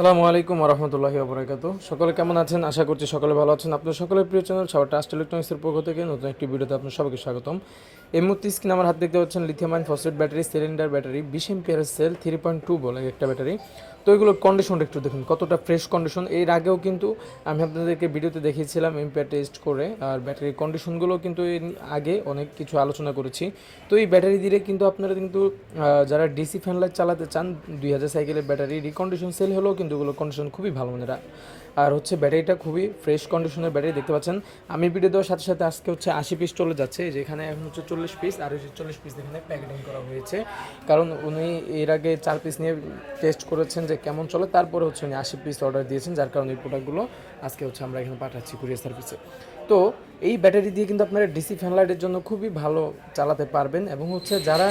সালামু আলাইকুম রহমতুল্লাহি আবরাকাত সকলে কেমন আছেন? আশা করছি সকলে ভালো আছেন। আপনার সকলের প্রিয় চ্যানেল সবার ট্রাস্ট ইলেকট্রনিক্সের পক্ষ থেকে নতুন একটি ভিডিওতে আপনার সবাইকে স্বাগতম। এই মুহূর্তে স্ক্রিন আমার হাত দেখতে পাচ্ছেন lithium ion phosphate battery cylinder battery বিশ এমপিয়ারের সেল থ্রি পয়েন্ট টু বলে একটা ব্যাটারি তো এগুলোর কন্ডিশনটা একটু দেখুন, কতটা ফ্রেশ কন্ডিশন এর আগেও কিন্তু আমি আপনাদেরকে ভিডিওতে দেখিয়েছিলাম এমপিয়ার টেস্ট করে, আর ব্যাটারির কন্ডিশনগুলো কিন্তু এর আগে অনেক কিছু আলোচনা করেছি। তো এই ব্যাটারি দিয়ে কিন্তু আপনারা কিন্তু যারা ডিসি ফ্যান লাইট চালাতে চান, দুই হাজার সাইকেলের ব্যাটারি রিকন্ডিশন সেল হলেও কিন্তু এগুলো কন্ডিশন খুবই ভালো মানের। আর হচ্ছে ব্যাটারিটা খুবই ফ্রেশ কন্ডিশনের ব্যাটারি দেখতে পাচ্ছেন। আমি ভিডিও দেওয়ার সাথে সাথে আজকে হচ্ছে আশি পিস চলে যাচ্ছে যেখানে এখন হচ্ছে চল্লিশ পিস আর হচ্ছে চল্লিশ পিস এখানে প্যাকেটিং করা হয়েছে। কারণ উনি এর আগে চার পিস নিয়ে টেস্ট করেছেন যে কেমন চলে, তারপরে হচ্ছে উনি আশি পিস অর্ডার দিয়েছেন, যার কারণে এই প্রোডাক্টগুলো আজকে হচ্ছে আমরা এখানে পাঠাচ্ছি কুরিয়ার সার্ভিসে তো এই ব্যাটারি দিয়ে কিন্তু আপনারা ডিসি ফ্যানলাইটের জন্য খুবই ভালো চালাতে পারবেন এবং হচ্ছে যারা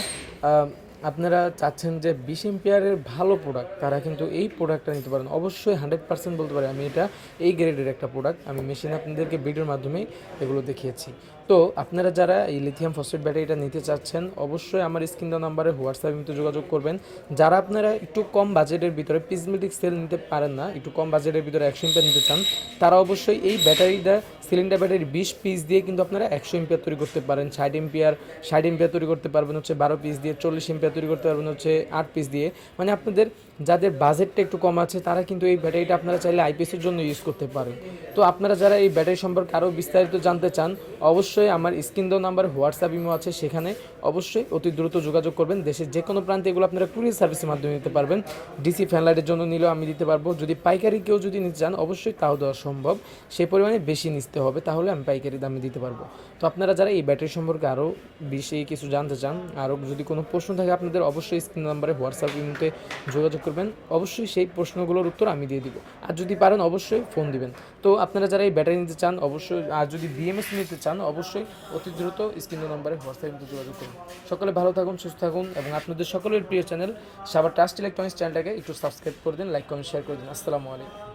আপনারা চাচ্ছেন যে বিশ এম্পিয়ারের ভালো প্রোডাক্ট তারা কিন্তু এই প্রোডাক্টটা নিতে পারেন। অবশ্যই হান্ড্রেড পার্সেন্ট বলতে পারি আমি এটা, এই গ্রেডের একটা প্রোডাক্ট আমি মেশিন আপনাদেরকে ভিডিওর মাধ্যমেই এগুলো দেখিয়েছি। তো আপনারা যারা এই লিথিয়াম ফসফেট ব্যাটারিটা নিতে চাচ্ছেন, অবশ্যই আমার স্ক্রিন দেওয়া নাম্বারে হোয়াটসঅ্যাপ কিন্তু যোগাযোগ করবেন। যারা আপনারা একটু কম বাজেটের ভিতরে পিজমেটিক সেল নিতে পারেন না, একটু কম বাজেটের ভিতরে একশো এম্পিয়ার নিতে চান, তারা অবশ্যই এই ব্যাটারিটা সিলিন্ডার ব্যাটারি বিশ পিস দিয়ে কিন্তু আপনারা একশো এম্পিয়ার তৈরি করতে পারেন। ষাট এম্পিয়ার ষাট এম্পিয়ার তৈরি করতে পারবেন হচ্ছে বারো পিস দিয়ে, চল্লিশ এম্পিয়ার তৈরি করতে পারবেন হচ্ছে আট পিস দিয়ে। মানে আপনাদের যাদের বাজেটটা একটু কম আছে, তারা কিন্তু এই ব্যাটারিটা আপনারা চাইলে আইপিএসের জন্য ইউজ করতে পারেন। তো আপনারা যারা এই ব্যাটারি সম্পর্কে আরও বিস্তারিত জানতে চান, অবশ্যই আমার স্ক্রিন দো নাম্বার হোয়াটসঅ্যাপ ইমো আছে সেখানে। অবশ্যই অতি দ্রুত যোগাযোগ করবেন। দেশের যে কোনো প্রান্তে এগুলো আপনারা কুরিয়ার সার্ভিসের মাধ্যমে নিতে পারবেন। ডিসি ফ্যানলাইটের জন্য নিলেও আমি দিতে পারব। যদি পাইকারি কেউ যদি নিতে চান, অবশ্যই তাও দেওয়া সম্ভব। সেই পরিমাণে বেশি নিতে হবে, তাহলে আমি পাইকারি দামে দিতে পারব। তো আপনারা যারা এই ব্যাটারি সম্পর্কে আরও বেশি কিছু জানতে চান আরও যদি কোনো প্রশ্ন থাকে আপনাদের, অবশ্যই স্ক্রিন নাম্বারে হোয়াটসঅ্যাপ ইমোতে যোগাযোগ করবেন, অবশ্যই সেই প্রশ্নগুলোর উত্তর আমি দিয়ে দিব। আর যদি পারেন, অবশ্যই ফোন দিবেন। তো আপনারা যারা এই ব্যাটারি নিতে চান, অবশ্যই, আর যদি বিএমএস নিতে চান, অবশ্যই অতি দ্রুত স্ক্রিন নম্বরে হোয়াটসঅ্যাপ কিন্তু যোগাযোগ করুন। সকলে ভালো থাকুন, সুস্থ থাকুন এবং আপনাদের সকলের প্রিয় চ্যানেল সাবার ট্রাস্ট ইলেকট্রনিক্স চ্যানেলটাকে একটু সাবস্ক্রাইব করে দিন, লাইক, কমেন্ট, শেয়ার করে দিন। আসসালামু আলাইকুম।